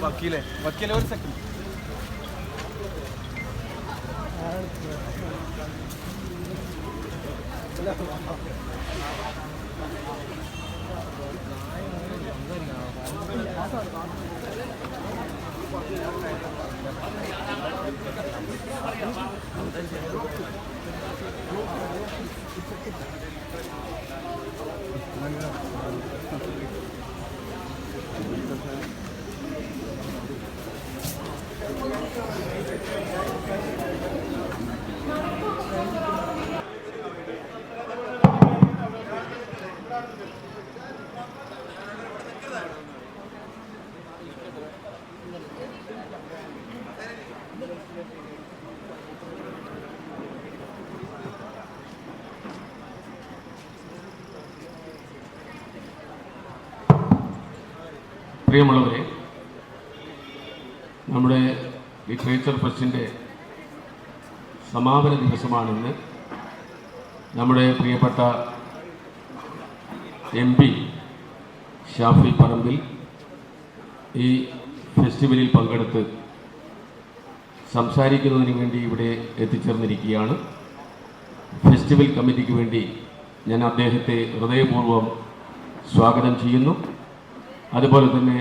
वकील है वकील और सकते പ്രിയമുള്ളവരെ നമ്മുടെ ലിറ്ററേച്ചർ ഫെസ്റ്റിന്റെ സമാപന ദിവസമാണിന്ന്. നമ്മുടെ പ്രിയപ്പെട്ട എം പി ഷാഫി പറമ്പിൽ ഈ ഫെസ്റ്റിവലിൽ പങ്കെടുത്ത് സംസാരിക്കുന്നതിന് വേണ്ടി ഇവിടെ എത്തിച്ചേർന്നിരിക്കുകയാണ്. ഫെസ്റ്റിവൽ കമ്മിറ്റിക്ക് വേണ്ടി ഞാൻ അദ്ദേഹത്തെ ഹൃദയപൂർവം സ്വാഗതം ചെയ്യുന്നു. അതുപോലെ തന്നെ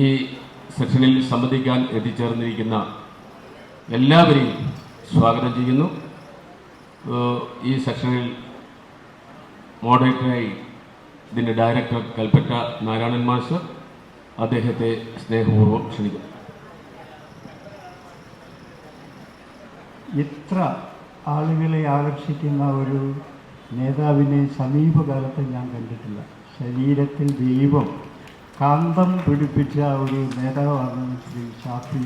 ഈ സെഷനിൽ സംബന്ധിക്കാൻ എത്തിച്ചേർന്നിരിക്കുന്ന എല്ലാവരെയും സ്വാഗതം ചെയ്യുന്നു. ഈ സെഷനിൽ മോഡറേറ്ററായി ഇതിന്റെ ഡയറക്ടർ കൽപ്പറ്റ നാരായണൻ മാസ്റ്റർ അദ്ദേഹത്തെ സ്നേഹപൂർവം ക്ഷണിക്കുന്നു. ഇത്ര ആളുകളെ ആകർഷിക്കുന്ന ഒരു നേതാവിനെ സമീപകാലത്ത് ഞാൻ കണ്ടിട്ടില്ല. ശരീരത്തിൽ ദൈവം കാന്തം പിടിപ്പിച്ച ഒരു നേതാവാണ് ശ്രീ ഷാഫി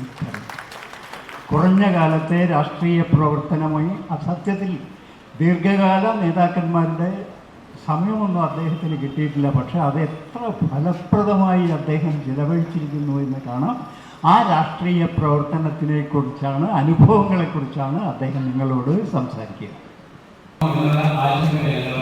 കുറഞ്ഞ കാലത്തെ രാഷ്ട്രീയ പ്രവർത്തനമായി അസത്യത്തിൽ ദീർഘകാല നേതാക്കന്മാരുടെ സമയമൊന്നും അദ്ദേഹത്തിന് കിട്ടിയിട്ടില്ല. പക്ഷേ അത് എത്ര ഫലപ്രദമായി അദ്ദേഹം ചിലവഴിച്ചിരിക്കുന്നു എന്ന് കാണാം. ആ രാഷ്ട്രീയ പ്രവർത്തനത്തിനെക്കുറിച്ചാണ് അനുഭവങ്ങളെക്കുറിച്ചാണ് അദ്ദേഹം നിങ്ങളോട് സംസാരിക്കുക. ആശങ്കകളെല്ലാം